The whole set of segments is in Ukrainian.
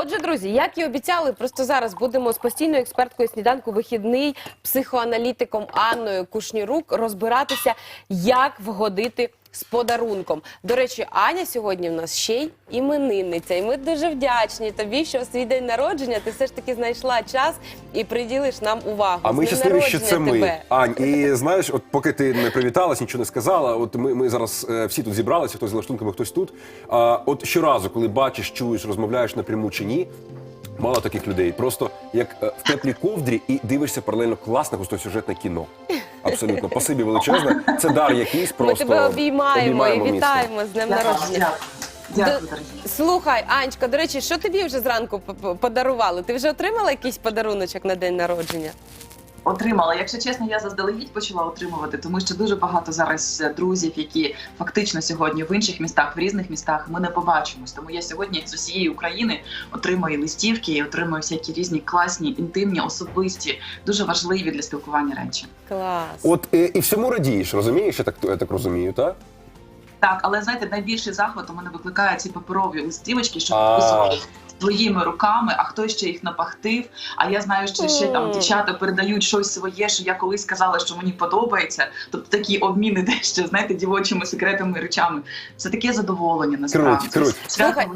Отже, друзі, як і обіцяли, просто зараз будемо з постійною експерткою сніданку вихідний психоаналітиком Анною Кушнірук розбиратися, як вгодити з подарунком. До речі, Аня сьогодні в нас ще й іменинниця, і ми дуже вдячні тобі, що свій день народження ти все ж таки знайшла час і приділиш нам увагу. А ми щасливі, що це ми. Ань, і знаєш, от поки ти не привіталась, нічого не сказала. От ми, ми зараз е, всі тут зібралися, хтось з лаштунками, хтось тут. А от щоразу, коли бачиш, чуєш, розмовляєш напряму чи ні. Мало таких людей. Просто як е, в теплій ковдрі і дивишся паралельно класне густосюжетне кіно. Абсолютно. спасибі величезне. Це дар якийсь Ми тебе обіймаємо, і міцно. вітаємо з днем народження. дякую. Дякую, До- дорогі. Слухай, Анечка, до речі, що тобі вже зранку п- п- подарували? Ти вже отримала якийсь подаруночок на день народження? Отримала. Якщо чесно, я заздалегідь почала отримувати, тому що дуже багато зараз е, друзів, які фактично сьогодні в інших містах, в різних містах, ми не побачимось. Тому я сьогодні з усієї України отримую листівки і отримую всякі різні класні, інтимні, особисті, дуже важливі для спілкування речі. Клас. От е, і всьому радієш, розумієш? Я так, я так розумію, так? Так, але знаєте, найбільший захват у мене викликає ці паперові листівочки, що А. підписували своїми руками, а хтось ще їх напахтив. А я знаю, що ще там дівчата передають щось своє, що я колись сказала, що мені подобається. Тобто такі обміни дещо, знаєте, дівочими секретами і речами. Це таке задоволення насправді. Круть, круть. Слухай.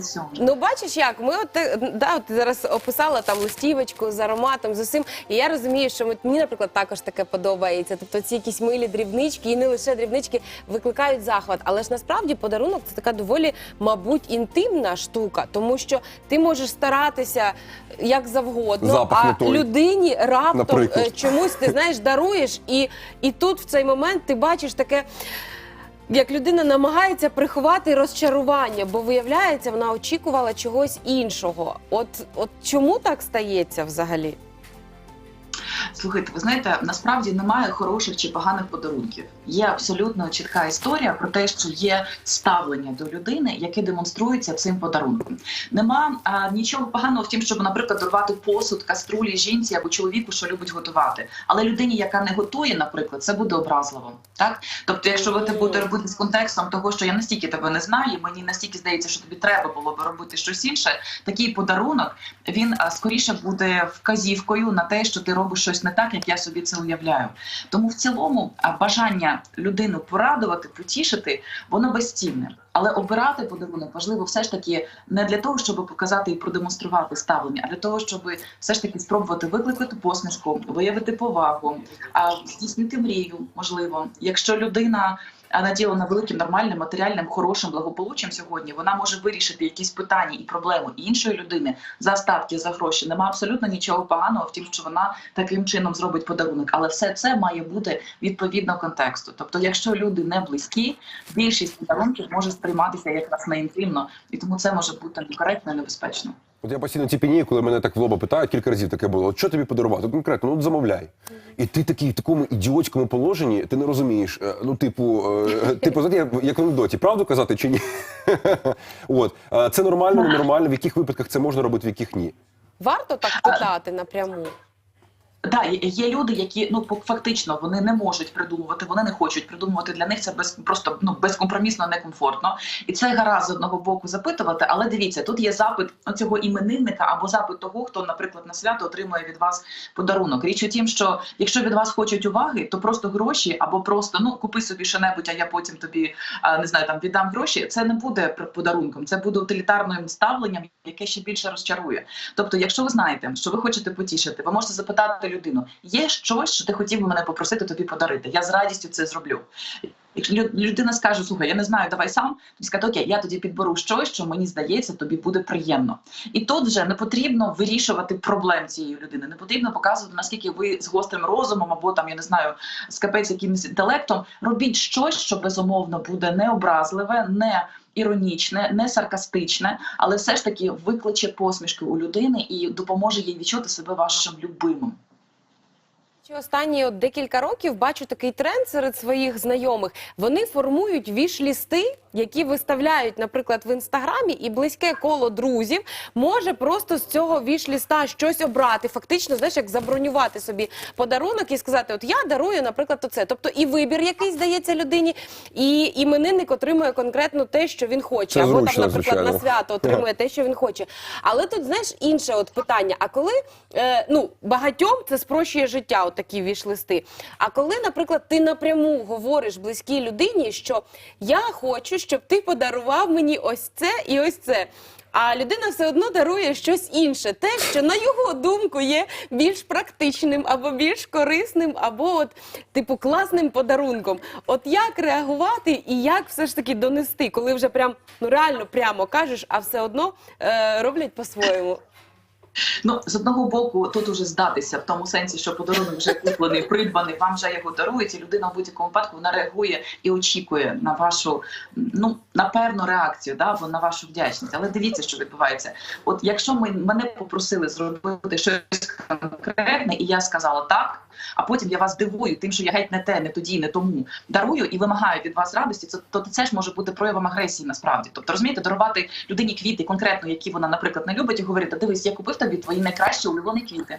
Ну, бачиш, як ми от е, да, от ти зараз описала там листівочку з ароматом, з усім. І я розумію, що от мені, наприклад, також таке подобається. Тобто ці якісь милі дрібнички, і не лише дрібнички викликають захват. Але ж насправді подарунок це така доволі, мабуть, інтимна штука, тому що ти можеш старатися як завгодно, Запах не а той. людині раптом Наприклад. е, чомусь ти знаєш, даруєш, і, і тут в цей момент ти бачиш таке. Як людина намагається приховати розчарування, бо виявляється, вона очікувала чогось іншого. От, от чому так стається взагалі? Слухайте, ви знаєте, насправді немає хороших чи поганих подарунків. Є абсолютно чітка історія про те, що є ставлення до людини, яке демонструється цим подарунком. Нема а, нічого поганого в тім, щоб, наприклад, дарувати посуд, каструлі жінці або чоловіку, що любить готувати. Але людині, яка не готує, наприклад, це буде образливо. Так, тобто, якщо ви це будете робити з контекстом того, що я настільки тебе не знаю, мені настільки здається, що тобі треба було би робити щось інше. Такий подарунок він а, скоріше буде вказівкою на те, що ти робиш щось не так, як я собі це уявляю. Тому в цілому бажання людину порадувати, потішити, воно безцінне. Але обирати подарунок важливо все ж таки не для того, щоб показати і продемонструвати ставлення, а для того, щоб все ж таки спробувати викликати посмішку, виявити повагу, а здійснити мрію, можливо, якщо людина. Наділена великим нормальним матеріальним хорошим благополуччям сьогодні вона може вирішити якісь питання і проблеми іншої людини за статки за гроші. Нема абсолютно нічого поганого в тім, що вона таким чином зробить подарунок, але все це має бути відповідно контексту. Тобто, якщо люди не близькі, більшість подарунків може сприйматися якраз неінтимно, і тому це може бути некоректно небезпечно. От я постійно тіпінію, коли мене так в лоба питають, кілька разів таке було. От що тобі подарувати? Конкретно, ну от замовляй. І ти такий в такому ідіотському положенні, ти не розумієш. е, Ну, типу, е, типу, знаєте, як- як в анекдоті, правду казати чи ні? От це нормально, ненормально, в яких випадках це можна робити, в яких ні. Варто так питати напряму? Да, є- люди, які ну фактично вони не можуть придумувати, вони не хочуть придумувати. Для них це без просто ну безкомпромісно некомфортно. І це гаразд з одного боку запитувати. Але дивіться, тут є запит цього іменинника або запит того, хто, наприклад, на свято отримує від вас подарунок. Річ у тім, що якщо від вас хочуть уваги, то просто гроші або просто ну купи собі що-небудь, а я потім тобі не знаю, там віддам гроші. Це не буде подарунком, це буде утилітарним ставленням, яке ще більше розчарує. Тобто, якщо ви знаєте, що ви хочете потішити, ви можете запитати людину: є щось, що ти хотів би мене попросити тобі подарити? Я з радістю це зроблю. Якщо лю- людина скаже, слухай, я не знаю, давай сам, то скаже, окей, я тоді підберу щось, що мені здається, тобі буде приємно. І тут вже не потрібно вирішувати проблем цієї людини, не потрібно показувати, наскільки ви з гострим розумом або там, я не знаю, з капець якимось інтелектом. Робіть щось, що безумовно буде не образливе, не іронічне, не саркастичне, але все ж таки викличе посмішки у людини і допоможе їй відчути себе вашим любимим. Чи Останні от декілька років бачу такий тренд серед своїх знайомих. Вони формують віш-лісти, які виставляють, наприклад, в інстаграмі, і близьке коло друзів може просто з цього віш-ліста щось обрати. Фактично, знаєш, як забронювати собі подарунок і сказати: От я дарую, наприклад, оце. Тобто і вибір якийсь дається людині, і іменинник отримує конкретно те, що він хоче. Це Або зручно, там, наприклад, на свято отримує те, що він хоче. Але тут знаєш інше от питання: а коли е, ну багатьом це спрощує життя, от такі віш-листи. А коли, наприклад, ти напряму говориш близькій людині, що я хочу, щоб ти подарував мені ось це і ось це. А людина все одно дарує щось інше, те, що на його думку є більш практичним або більш корисним, або от типу класним подарунком. От як реагувати і як все ж таки донести, коли вже прям ну реально прямо кажеш, а все одно е, роблять по-своєму. Ну, з одного боку, тут уже здатися в тому сенсі, що подарунок вже куплений, придбаний, вам вже його дарують, і людина в будь-якому випадку вона реагує і очікує на вашу ну на певну реакцію, да, або на вашу вдячність. Але дивіться, що відбувається. От якщо ми мене попросили зробити щось конкретне, і я сказала так, а потім я вас дивую тим, що я геть не те, не тоді, не тому дарую і вимагаю від вас радості, це то це ж може бути проявом агресії насправді. Тобто розумієте, дарувати людині квіти конкретно, які вона, наприклад, не любить, і говорити: дивись, я купив тобі твої найкращі улюблені квіти.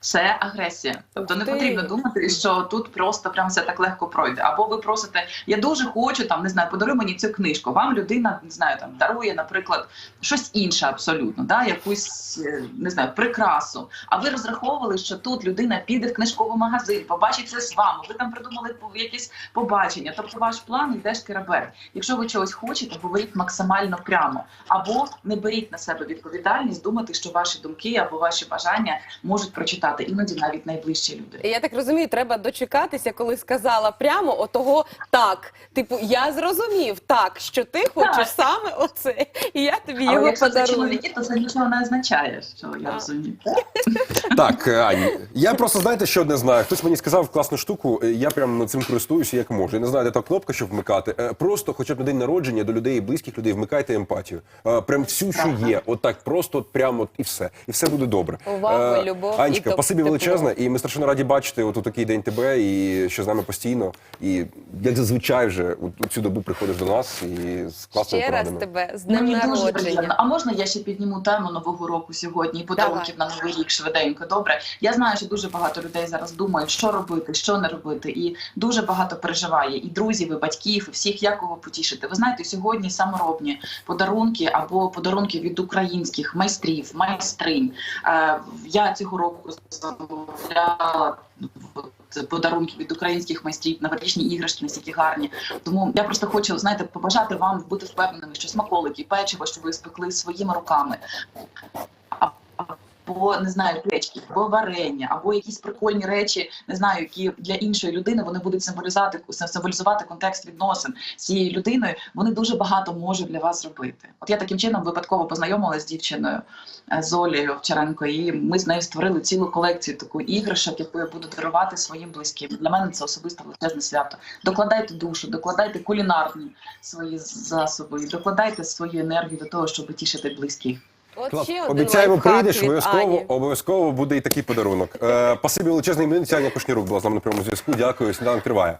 Це агресія. Тобто не потрібно думати, що тут просто прям все так легко пройде. Або ви просите, я дуже хочу там, не знаю, подаруй мені цю книжку. Вам людина не знаю, там дарує, наприклад, щось інше абсолютно, да, якусь е, не знаю, прикрасу. А ви розраховували, що тут людина піде в книжковий магазин, побачить це з вами. Ви там придумали якісь побачення. Тобто, ваш план йде шкереберть. Якщо ви чогось хочете, говоріть максимально прямо, або не беріть на себе відповідальність, думати, що ваші думки або ваші бажання можуть прочитати іноді навіть найближчі люди. Я так розумію, треба дочекатися, коли сказала прямо отого так. Типу, я зрозумів так, що ти хочеш Так. саме оце, і я тобі Але його якщо це чоловіки, то це нічого не означає, що я А. розумію. Так, Ань, я просто знаєте, що одне знаю. Хтось мені сказав класну штуку, е, я прям цим користуюся як можу. Я не знаю, де та кнопка, щоб вмикати. Е, Просто, хоча б на день народження до людей, близьких людей, вмикайте емпатію. Е, Прям всю, що є. От так, просто от прямо от і все. І все буде добре. Увагу, любов Анечка, спасибі величезне. І ми страшенно раді бачити от у такий день тебе, і що з нами постійно. І як зазвичай вже у, цю добу приходиш до нас і з класними Ще раз порадами. тебе з днем Мені дуже народження. приємно. А можна я ще підніму тему нового року сьогодні і подарунків на новий рік швиденько? Добре. Я знаю, що дуже багато людей зараз думають, що робити, що не робити, і дуже багато переживає і друзів, і батьків, і всіх як кого потішити. Ви знаєте, сьогодні саморобні подарунки або подарунки від українських майстрів, майстринь. Е, Я цього року замовляла. Подарунки від українських майстрів, новорічні іграшки настільки гарні. Тому я просто хочу знаєте, побажати вам бути впевненими, що смаколики, печиво, що ви спекли своїми руками, або не знаю, печки, або варення, або якісь прикольні речі, не знаю, які для іншої людини вони будуть символізувати символізувати контекст відносин з цією людиною. Вони дуже багато можуть для вас зробити. От я таким чином випадково познайомилася з дівчиною е, з Олею Овчаренко, і ми з нею створили цілу колекцію таку іграшок, яку я буду дарувати своїм близьким. Для мене це особисто величезне свято. Докладайте душу, докладайте кулінарні свої засоби, докладайте свою енергію до того, щоб тішити близьких. От Клас. ще один Обіцяємо, лайфхак прийдеш, від обов'язково, Ані. обов'язково буде і такий подарунок. Е, Спасибі величезний іменинниця Аня Кушнірук була з нами на прямому зв'язку. Дякую, сніданок триває.